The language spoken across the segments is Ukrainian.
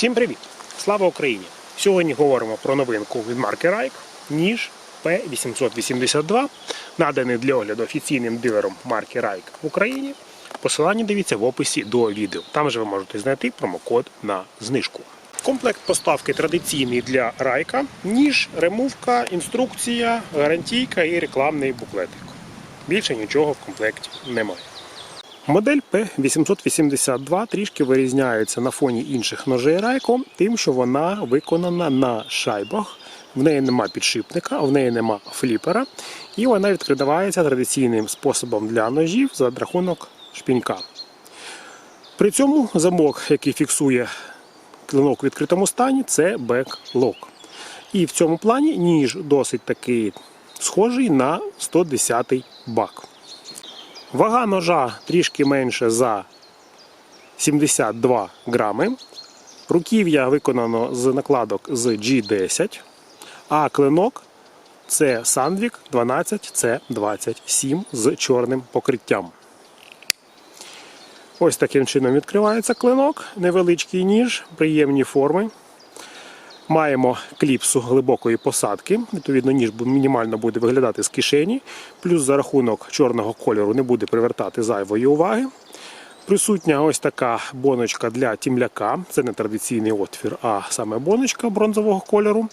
Всім привіт! Слава Україні! Сьогодні говоримо про новинку від марки Райк ніж P882, наданий для огляду офіційним дилером марки Райк в Україні. Посилання дивіться в описі до відео. Там же ви можете знайти промокод на знижку. Комплект поставки традиційний для Райка, ніж, ремувка, інструкція, гарантійка і рекламний буклетик. Більше нічого в комплекті немає. Модель P882 трішки вирізняється на фоні інших ножей Райко, тим, що вона виконана на шайбах. В неї нема підшипника, в неї нема фліпера, і вона відкривається традиційним способом для ножів за рахунок шпінька. При цьому замок, який фіксує клинок в відкритому стані, це беклок. І в цьому плані ніж досить такий схожий на 110 бак. Вага ножа трішки менше за 72 грами. Руків'я виконано з накладок з G10, а клинок це Sandvik 12C27 з чорним покриттям. Ось таким чином відкривається клинок, невеличкий ніж, приємні форми. Маємо кліпсу глибокої посадки, відповідно, ніж мінімально буде виглядати з кишені, плюс за рахунок чорного кольору не буде привертати зайвої уваги. Присутня ось така боночка для тімляка. Це не традиційний отвір, а саме боночка бронзового кольору.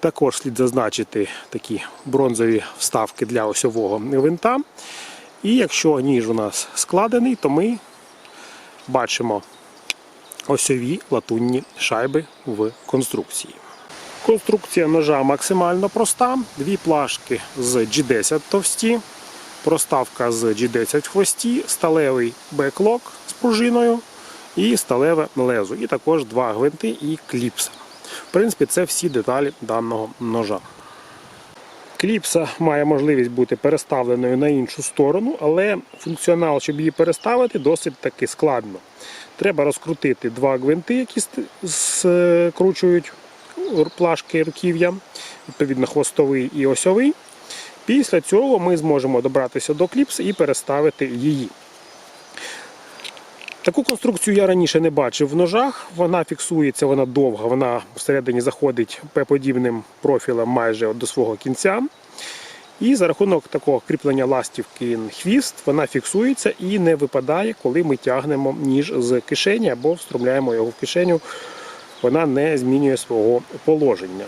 Також слід зазначити такі бронзові вставки для осьового винта. І якщо ніж у нас складений, то ми бачимо осьові латунні шайби в конструкції. Конструкція ножа максимально проста. Дві плашки з G10 товсті, проставка з G10 в хвості, сталевий беклок з пружиною і сталеве лезо. І також два гвинти і кліпса. В принципі, це всі деталі даного ножа. Кліпса має можливість бути переставленою на іншу сторону, але функціонал, щоб її переставити, досить таки складно. Треба розкрутити два гвинти, які скручують плашки руків'я, відповідно, хвостовий і осьовий. Після цього ми зможемо добратися до кліпс і переставити її. Таку конструкцію я раніше не бачив в ножах. Вона фіксується, вона довга, вона всередині заходить П-подібним профілем майже до свого кінця. І за рахунок такого кріплення ластівки хвіст вона фіксується і не випадає, коли ми тягнемо ніж з кишені або встромляємо його в кишеню. Вона не змінює свого положення.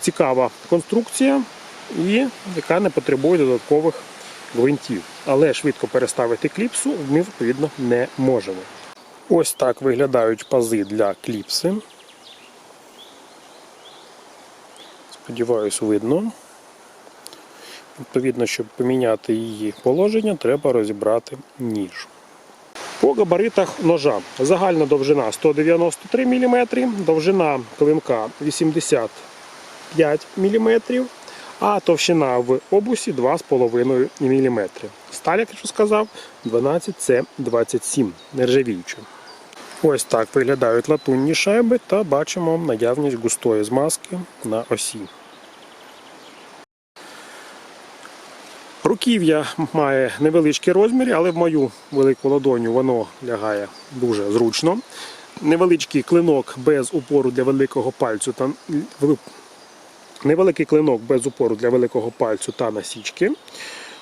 Цікава конструкція, і яка не потребує додаткових гвинтів. Але швидко переставити кліпсу ми відповідно не можемо. Ось так виглядають пази для кліпси. Сподіваюсь, видно. Відповідно, щоб поміняти її положення, треба розібрати ніж. По габаритах ножа загальна довжина 193 мм, довжина клинка 85 мм, а товщина в обусі 2,5 мм. Сталь, як я вже сказав, 12С27 нержавіюча. Ось так виглядають латунні шайби та бачимо наявність густої змазки на осі. Руків'я має невеличкі розміри, але в мою велику ладоню воно лягає дуже зручно. Невеличкий клинок без упору для великого пальцю та невеликий клинок без упору для великого пальцю та насічки.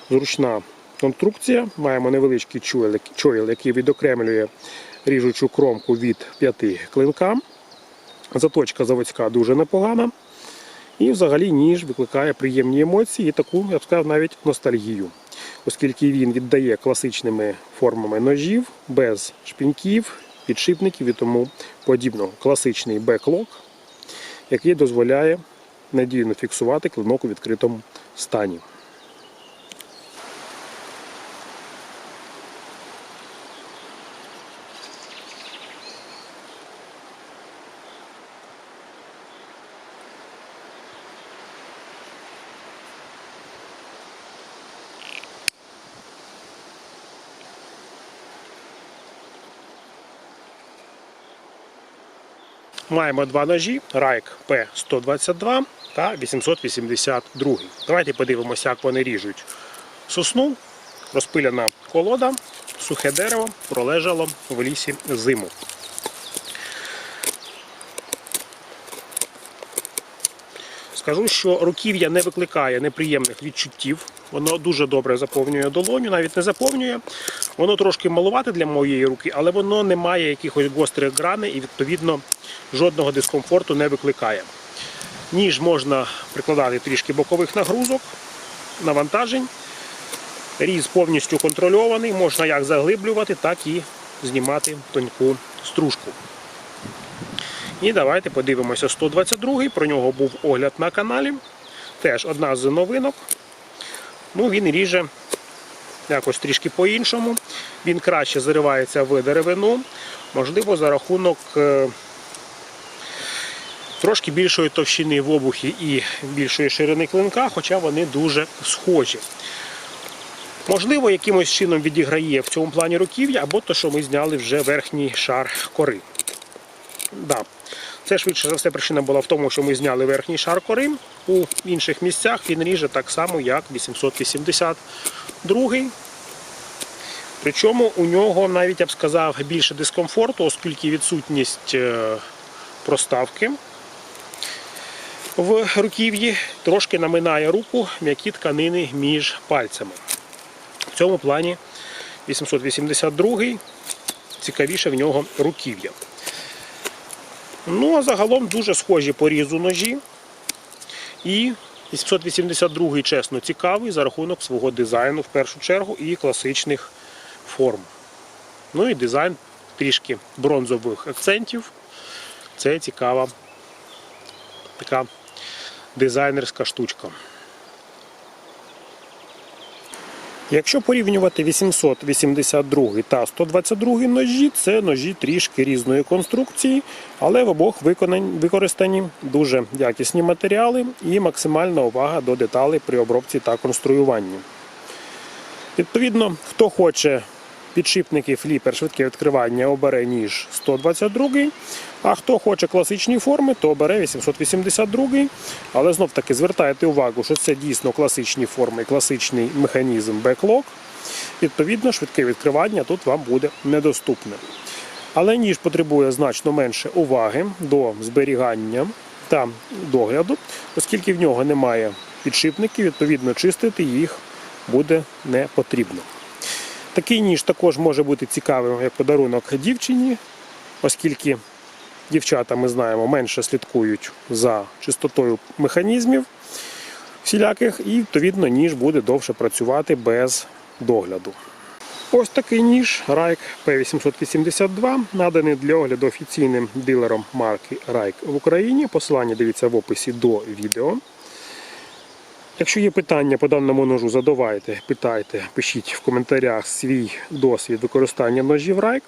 Зручна конструкція. Маємо невеличкий чойл, який відокремлює ріжучу кромку від п'яти клинка. Заточка заводська дуже непогана. І взагалі ніж викликає приємні емоції і таку, я б сказав, навіть ностальгію, оскільки він віддає класичними формами ножів, без шпіньків, підшипників і тому подібного. Класичний беклок, який дозволяє надійно фіксувати клинок у відкритому стані. маємо два ножі: Райк П122 та 882. Давайте подивимося, як вони ріжуть сосну, розпиляна колода, сухе дерево пролежало в лісі зиму. Скажу, що руків'я не викликає неприємних відчуттів. Воно дуже добре заповнює долоню, навіть не заповнює. Воно трошки малувате для моєї руки, але воно не має якихось гострих граней і відповідно жодного дискомфорту не викликає. Ніж можна прикладати трішки бокових нагрузок, навантажень. Різ повністю контрольований, можна як заглиблювати, так і знімати тоньку стружку. І давайте подивимося 122-й. Про нього був огляд на каналі. Теж одна з новинок. Ну, він ріже якось трішки по-іншому. Він краще заривається в деревину. Можливо, за рахунок е, трошки більшої товщини в обухі і більшої ширини клинка, хоча вони дуже схожі. Можливо, якимось чином відіграє в цьому плані руків'я, або то, що ми зняли вже верхній шар кори. Да. Це швидше за все причина була в тому, що ми зняли верхній шар кори. У інших місцях він ріже так само, як 882. Причому у нього навіть я б сказав більше дискомфорту, оскільки відсутність е, проставки в руків'ї трошки наминає руку м'які тканини між пальцями. В цьому плані 882 цікавіше в нього руків'я. Ну, а загалом дуже схожі по різу ножі. І 882 чесно цікавий за рахунок свого дизайну в першу чергу і класичних форм. Ну і дизайн трішки бронзових акцентів. Це цікава така дизайнерська штучка. Якщо порівнювати 882 та 122 ножі, це ножі трішки різної конструкції, але в обох використані дуже якісні матеріали і максимальна увага до деталей при обробці та конструюванні. Відповідно, хто хоче підшипники фліпер швидке відкривання, обере ніж 122, а хто хоче класичні форми, то обере 882. Але знов таки звертайте увагу, що це дійсно класичні форми, класичний механізм беклок. Відповідно, швидке відкривання тут вам буде недоступне. Але ніж потребує значно менше уваги до зберігання та догляду, оскільки в нього немає підшипників, відповідно, чистити їх буде не потрібно. Такий ніж також може бути цікавим як подарунок дівчині, оскільки дівчата, ми знаємо, менше слідкують за чистотою механізмів всіляких, і відповідно ніж буде довше працювати без догляду. Ось такий ніж Райк P882, наданий для огляду офіційним дилером марки Райк в Україні. Посилання дивіться в описі до відео. Якщо є питання по даному ножу, задавайте, питайте, пишіть в коментарях свій досвід використання ножів Райк.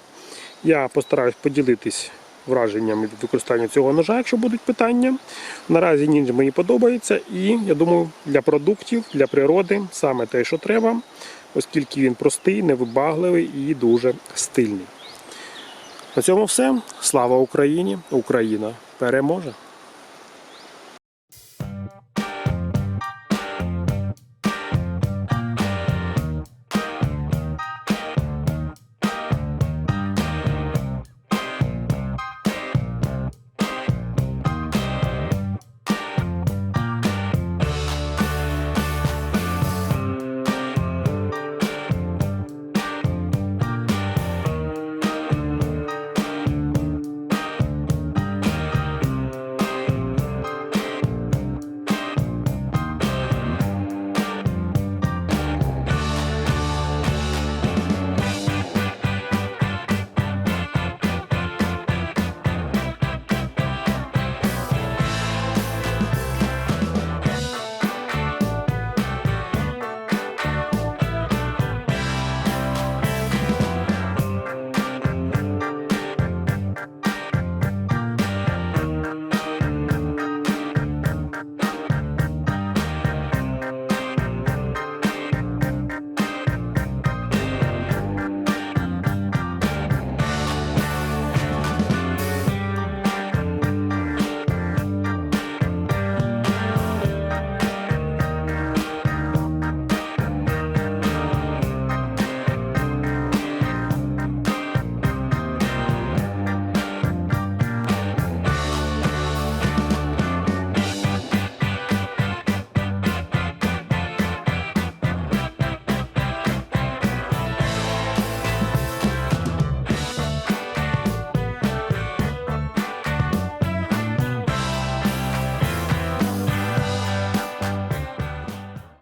Я постараюсь поділитись враженнями від використання цього ножа, якщо будуть питання. Наразі ніж мені подобається і я думаю, для продуктів, для природи саме те, що треба, оскільки він простий, невибагливий і дуже стильний. На цьому все. Слава Україні! Україна переможе!